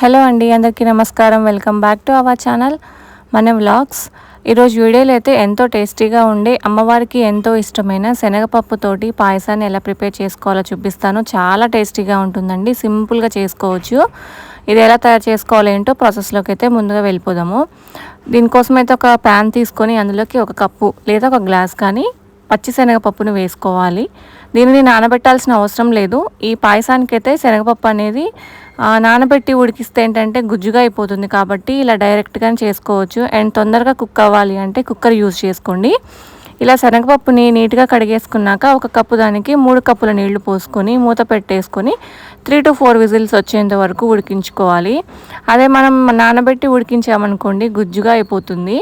Hello అండి అందరికీ నమస్కారం. Welcome back to our channel మన వ్లాగ్స్. ఈరోజు వీడియోలో అయితే ఎంతో టేస్టీగా ఉండే అమ్మవారికి ఎంతో ఇష్టమైన శనగపప్పుతోటి పాయసాన్ని ఎలా ప్రిపేర్ చేసుకోవాలో చూపిస్తాను. చాలా టేస్టీగా ఉంటుందండి సింపుల్గా చేసుకోవచ్చు. ఇది ఎలా తయారు చేసుకోవాలేంటో ప్రాసెస్లోకి అయితే ముందుగా వెళ్ళిపోదాము. దీనికోసం అయితే ఒక ప్యాన్ తీసుకొని అందులోకి ఒక కప్పు లేదా ఒక గ్లాస్ కానీ పచ్చిశనగపప్పును వేసుకోవాలి. దీనిని నానబెట్టాల్సిన అవసరం లేదు. ఈ పాయసానికి అయితే శనగపప్పు అనేది నానబెట్టి ఉడికిస్తే ఏంటంటే గుజ్జుగా అయిపోతుంది కాబట్టి ఇలా డైరెక్ట్గా చేసుకోవచ్చు. అండ్ తొందరగా కుక్ అవ్వాలి అంటే కుక్కర్ యూజ్ చేసుకోండి. ఇలా శనగపప్పుని నీట్గా కడిగేసుకున్నాక ఒక కప్పు దానికి మూడు కప్పుల నీళ్ళు పోసుకొని మూత పెట్టేసుకొని త్రీ టు ఫోర్ విజిల్స్ వచ్చేంత వరకు ఉడికించుకోవాలి. అదే మనం నానబెట్టి ఉడికించామనుకోండి గుజ్జుగా అయిపోతుంది.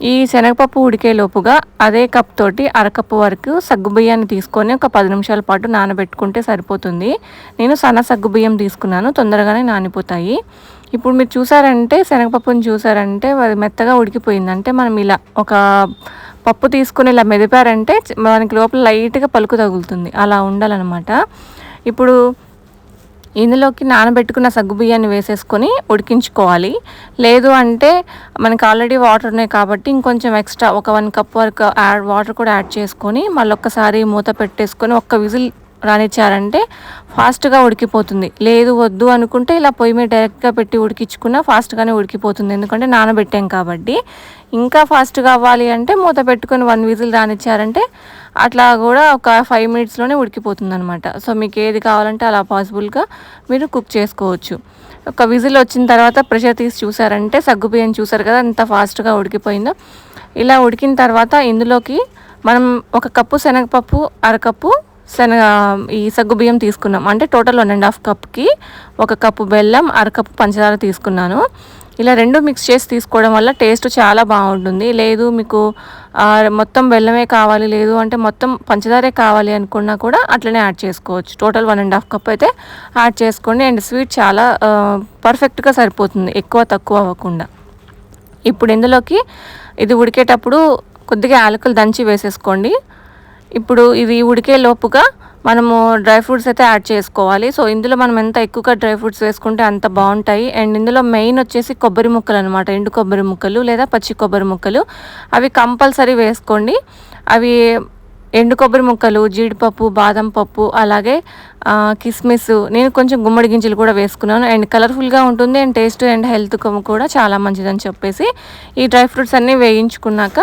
ఈ శనగపప్పు ఉడికే లోపుగా అదే కప్ తోటి అరకప్పు వరకు సగ్గుబియ్యాన్ని తీసుకొని ఒక పది నిమిషాల పాటు నానబెట్టుకుంటే సరిపోతుంది. నేను సన్న సగ్గుబియ్యం తీసుకున్నాను తొందరగానే నానిపోతాయి. ఇప్పుడు మీరు చూసారంటే శనగపప్పుని చూసారంటే అది మెత్తగా ఉడికిపోయింది. అంటే మనం ఇలా ఒక పప్పు తీసుకుని ఇలా మెదిపారంటే మనకి లోపల లైట్గా పలుకు తగులుతుంది. అలా ఉండాలన్నమాట. ఇప్పుడు ఇందులోకి నానబెట్టుకున్న సగ్గుబియ్యాన్ని వేసేసుకొని ఉడికించుకోవాలి. లేదు అంటే మనకి ఆల్రెడీ వాటర్ ఉన్నాయి కాబట్టి ఇంకొంచెం ఎక్స్ట్రా ఒక వన్ కప్ వరకు యాడ్ వాటర్ కూడా యాడ్ చేసుకొని మళ్ళీ ఒక్కసారి మూత పెట్టేసుకొని ఒక్క విజిల్ రానిచ్చారంటే ఫాస్ట్గా ఉడికిపోతుంది. లేదు వద్దు అనుకుంటే ఇలా పొయ్యి మీద డైరెక్ట్గా పెట్టి ఉడికించుకున్నా ఫాస్ట్గానే ఉడికిపోతుంది. ఎందుకంటే నానబెట్టాం కాబట్టి. ఇంకా ఫాస్ట్గా అవ్వాలి అంటే మూత పెట్టుకొని వన్ విజిల్ రానిచ్చారంటే అట్లా కూడా ఒక ఫైవ్ మినిట్స్లోనే ఉడికిపోతుంది అనమాట సో మీకు ఏది కావాలంటే అలా పాసిబుల్గా మీరు కుక్ చేసుకోవచ్చు. ఒక విజిల్ వచ్చిన తర్వాత ప్రెషర్ తీసి చూసారంటే సగ్గుబియ్యం చూసారు కదా ఎంత ఫాస్ట్గా ఉడికిపోయిందో. ఇలా ఉడికిన తర్వాత ఇందులోకి మనం ఒక కప్పు శనగపప్పు అరకప్పు శనగ ఈ సగ్గు బియ్యం తీసుకున్నాం. అంటే టోటల్ వన్ అండ్ హాఫ్ కప్కి ఒక కప్పు బెల్లం అరకప్పు పంచదార తీసుకున్నాను. ఇలా రెండు మిక్స్ చేసి తీసుకోవడం వల్ల టేస్ట్ చాలా బాగుంటుంది. లేదు మీకు మొత్తం బెల్లమే కావాలి లేదు అంటే మొత్తం పంచదారే కావాలి అనుకున్నా కూడా అట్లనే యాడ్ చేసుకోవచ్చు. Total one and half cup అయితే యాడ్ చేసుకోండి. అండ్ స్వీట్ చాలా పర్ఫెక్ట్గా సరిపోతుంది. ఎక్కువ తక్కువ అవ్వకుండా. ఇప్పుడు ఇందులోకి ఇది ఉడికేటప్పుడు కొద్దిగా యాలకులు దంచి వేసేసుకోండి. ఇప్పుడు ఇది ఉడికే లోపుగా మనము డ్రై ఫ్రూట్స్ అయితే యాడ్ చేసుకోవాలి. సో ఇందులో మనం ఎంత ఎక్కువగా డ్రై ఫ్రూట్స్ వేసుకుంటే అంత బాగుంటాయి. అండ్ ఇందులో మెయిన్ వచ్చేసి కొబ్బరి ముక్కలు అనమాట ఎండు కొబ్బరి ముక్కలు లేదా పచ్చి కొబ్బరి ముక్కలు. అవి కంపల్సరీ వేసుకోండి. అవి ఎండు కొబ్బరి ముక్కలు జీడిపప్పు బాదం పప్పు అలాగే కిస్మిస్ నేను కొంచెం గుమ్మడి గింజలు కూడా వేసుకున్నాను. అండ్ కలర్ఫుల్గా ఉంటుంది అండ్ టేస్ట్ అండ్ హెల్త్ కూడా చాలా మంచిదని చెప్పేసి ఈ డ్రై ఫ్రూట్స్ అన్నీ వేయించుకున్నాక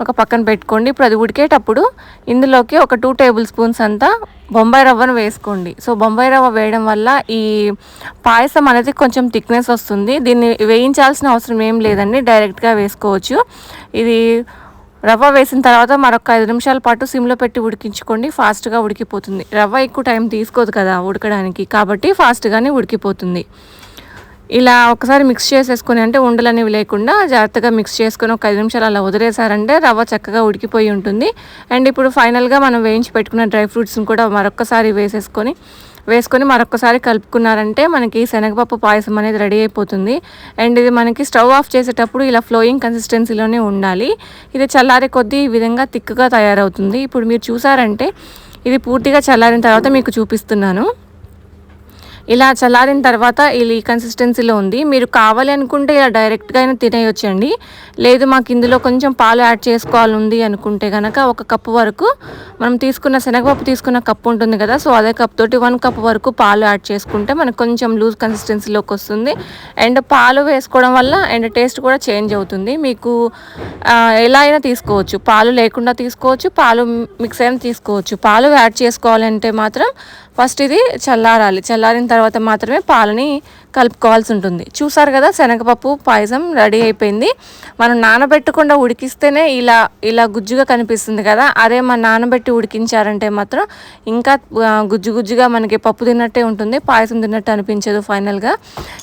ఒక పక్కన పెట్టుకోండి. ఇప్పుడు అది ఉడికేటప్పుడు ఇందులోకి ఒక టూ టేబుల్ స్పూన్స్ అంతా బొంబాయి రవ్వను వేసుకోండి. సో బొంబాయి రవ్వ వేయడం వల్ల ఈ పాయసం అనేది కొంచెం థిక్నెస్ వస్తుంది. దీన్ని వేయించాల్సిన అవసరం ఏం లేదండి డైరెక్ట్గా వేసుకోవచ్చు. ఇది రవ్వ వేసిన తర్వాత మరొక ఐదు నిమిషాల పాటు సిమ్లో పెట్టి ఉడికించుకోండి. ఫాస్ట్గా ఉడికిపోతుంది. రవ్వ ఎక్కువ టైం తీసుకోదు కదా ఉడకడానికి. కాబట్టి ఫాస్ట్గానే ఉడికిపోతుంది. ఇలా ఒకసారి మిక్స్ చేసేసుకొని అంటే ఉండలు అనేవి లేకుండా జాగ్రత్తగా మిక్స్ చేసుకొని ఒక ఐదు నిమిషాలు అలా వదిలేసారంటే రవ్వ చక్కగా ఉడికిపోయి ఉంటుంది. అండ్ ఇప్పుడు ఫైనల్గా మనం వేయించి పెట్టుకున్న డ్రై ఫ్రూట్స్ని కూడా మరొకసారి వేసేసుకొని వేసుకొని మరొకసారి కలుపుకున్నారంటే మనకి శనగపప్పు పాయసం అనేది రెడీ అయిపోతుంది. అండ్ ఇది మనకి స్టవ్ ఆఫ్ చేసేటప్పుడు ఇలా ఫ్లోయింగ్ కన్సిస్టెన్సీలోనే ఉండాలి. ఇది చల్లారే కొద్దీ ఈ విధంగా థిక్గా తయారవుతుంది. ఇప్పుడు మీరు చూసారంటే ఇది పూర్తిగా చల్లారిన తర్వాత మీకు చూపిస్తున్నాను. ఇలా చల్లారిన తర్వాత ఇది కన్సిస్టెన్సీలో ఉంది. మీరు కావాలి అనుకుంటే ఇలా డైరెక్ట్గా అయినా తినేయొచ్చండి. లేదు మాకు ఇందులో కొంచెం పాలు యాడ్ చేసుకోవాలి ఉంది అనుకుంటే కనుక ఒక కప్పు వరకు మనం తీసుకున్న శనగపప్పు తీసుకున్న కప్పు ఉంటుంది కదా సో అదే కప్ తోటి వన్ కప్ వరకు పాలు యాడ్ చేసుకుంటే మనకు కొంచెం లూజ్ కన్సిస్టెన్సీలోకి వస్తుంది. అండ్ పాలు వేసుకోవడం వల్ల అండ్ టేస్ట్ కూడా చేంజ్ అవుతుంది. మీకు ఎలా అయినా తీసుకోవచ్చు. పాలు లేకుండా తీసుకోవచ్చు పాలు మిక్స్ అయినా తీసుకోవచ్చు. పాలు యాడ్ చేసుకోవాలంటే మాత్రం ఫస్ట్ ఇది చల్లారాలి. చల్లారిన తర్వాత మాత్రమే పాలని కలుపుకోవాల్సి ఉంటుంది. చూసారు కదా శనగపప్పు పాయసం రెడీ అయిపోయింది. మనం నానబెట్టకుండా ఉడికిస్తేనే ఇలా ఇలా గుజ్జుగా కనిపిస్తుంది కదా అదే మన నానబెట్టి ఉడికించారంటే మాత్రం ఇంకా గుజ్జు గుజ్జుగా మనకి పప్పు తిన్నట్టే ఉంటుంది పాయసం తిన్నట్టు అనిపించదు ఫైనల్గా.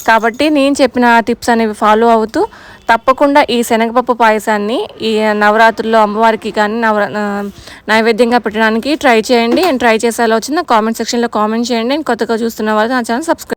కాబట్టి నేను చెప్పిన టిప్స్ అనేవి ఫాలో అవుతూ తప్పకుండా ఈ శనగపప్పు పాయసాన్ని ఈ నవరాత్రుల్లో అమ్మవారికి కానీ నవరా నైవేద్యంగా పెట్టడానికి ట్రై చేయండి. అండ్ ట్రై చేసేలా వచ్చింది కామెంట్ సెక్షన్లో కామెంట్ చేయండి. అండ్ కొత్తగా చూస్తున్న వాళ్ళు నా ఛానల్ సబ్స్క్రైబ్